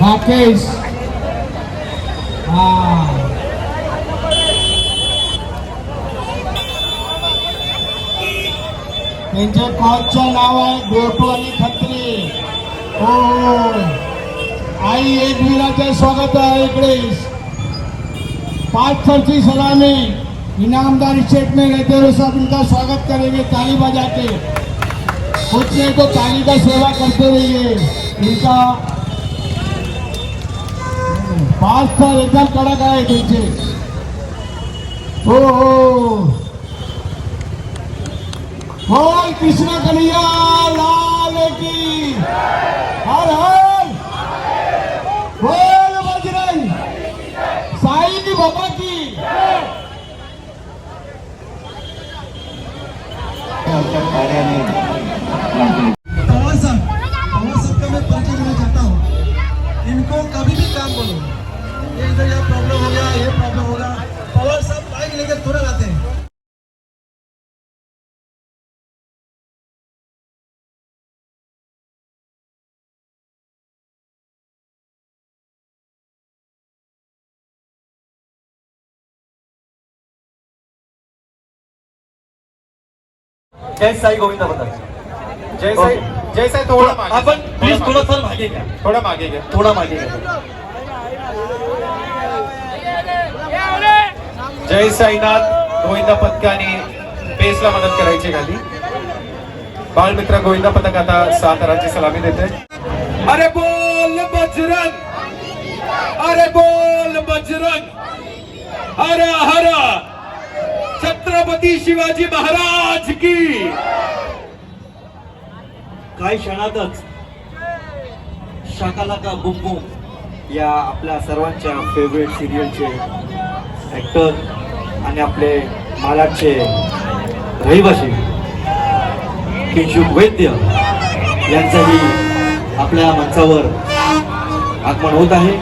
राकेश हा त्यांच्या कॉचचं नाव आहे गोटू आणि खत्री. हो आई एकवीराचे स्वागत आहे इकडे. पाच सरची सलामी. इनामदार स्टेटमेंट में रहते सब स्वागत करेंगे ताली बजा के कुछ नहीं तो पानी का सेवा करते रहिए इनका पाच सर एकदम कडक आहे त्यांचे हो हो. बोल कृष्ण कन्हैया लाल की. हर हर. बोल बजरंग. साई की बाबा की. साहब का मैं देना चाहता हूँ। इनको कभी भी काम प्रॉब्लम हो गया, ये प्रॉब्लम होगा लेकर हैं। गोविंद बद्दल जय साई जय साई थोडं मागे. आपण प्लीज थोडं थोडं मागे घ्या. थोडं मागे घ्या. थोडा मागे घ्या. जय साईनाथ गोविंदा पथकाने बेसला मदत करायची खाली बालमित्र गोविंदा पथक आता सात सलामी देते अरे बोल बजरंग. अरे बोल बजरंग. हर हर. छत्रपती शिवाजी महाराज की. काही क्षणातच शाकालाका बुम बुम या आपल्या सर्वांच्या फेवरेट सिरियलचे ॲक्टर आणि आपले मालाडचे रहिवासी किंशुक वैद्य यांचंही आपल्या मंचावर आगमन होत आहे.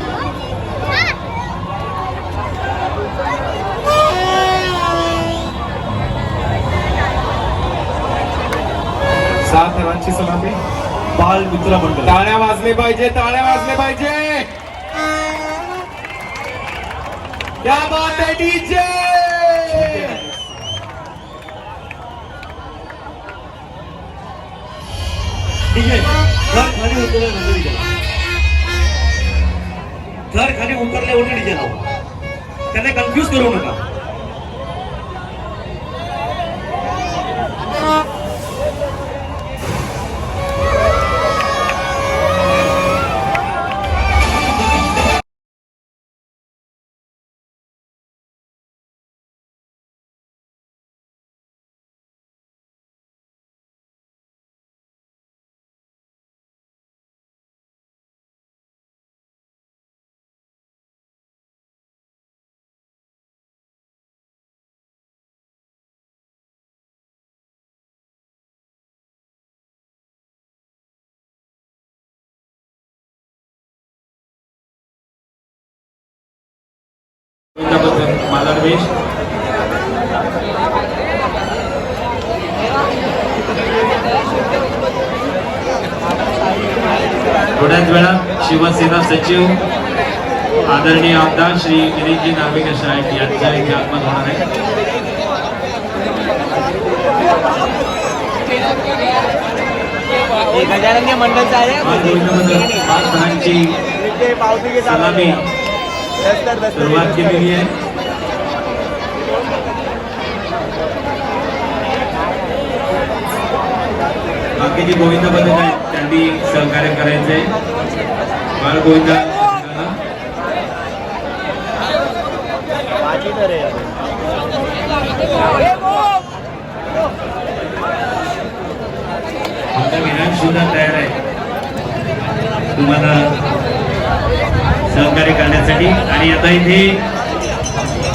सात हरांची सलामी. बाल मित्र मंडळ. टाळ्या वाजले पाहिजे टाळ्या वाजले पाहिजे. क्या बात है डीजे घर खाली उतरले गेला घर खाली उतरले ओटी गेला त्यांना कन्फ्यूज करू नका. मालाडवेश थोड्याच वेळात शिवसेना सचिव आदरणीय आमदार श्री गिरीजी नार्वेकर साहेब यांचं इथे आगमन होणार आहे. गजानन मंडळचा आहे. सलामी सुरुवात केलेली आहे. बाकीची गोविंद पथक आहेत त्यांनी सहकार्य करायचंय. बाळ गोविंदा पथकाला सुद्धा तयार आहे. तुम्हाला सहकार्य करण्यासाठी. आणि आता इथे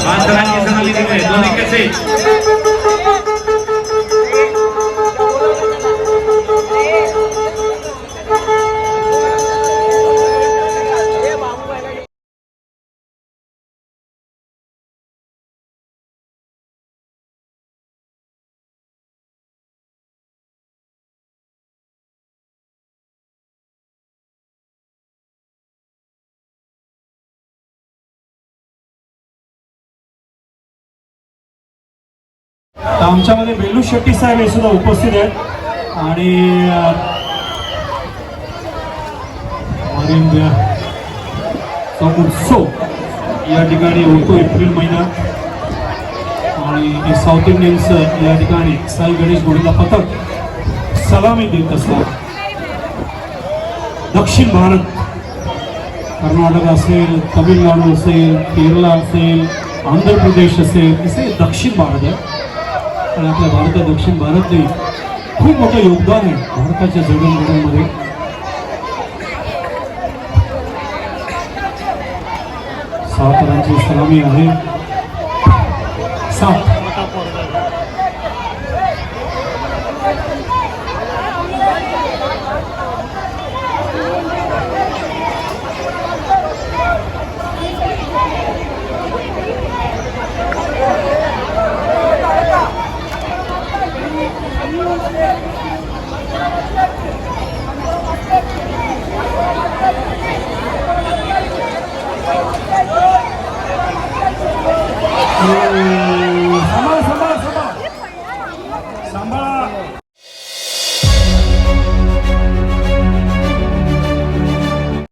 पाच जणांची सलामी दिली आहे दोन्ही कसे आमच्यामध्ये बेलू शेट्टी साहेब हे सुद्धा उपस्थित आहेत. आणि उत्सव या ठिकाणी होतो एप्रिल महिन्यात आणि साऊथ इंडियन्स या ठिकाणी साई गणेश गोडीला पथक सलामी देत असतात. दक्षिण भारत कर्नाटक असेल तमिळनाडू असेल केरळ असेल आंध्र प्रदेश असेल असे दक्षिण भारत आहे. आणि आपल्या भारतात दक्षिण भारतने खूप मोठं योगदान आहे भारताच्या जडणघडणमध्ये. सात सलामी आहे. सात. Amém.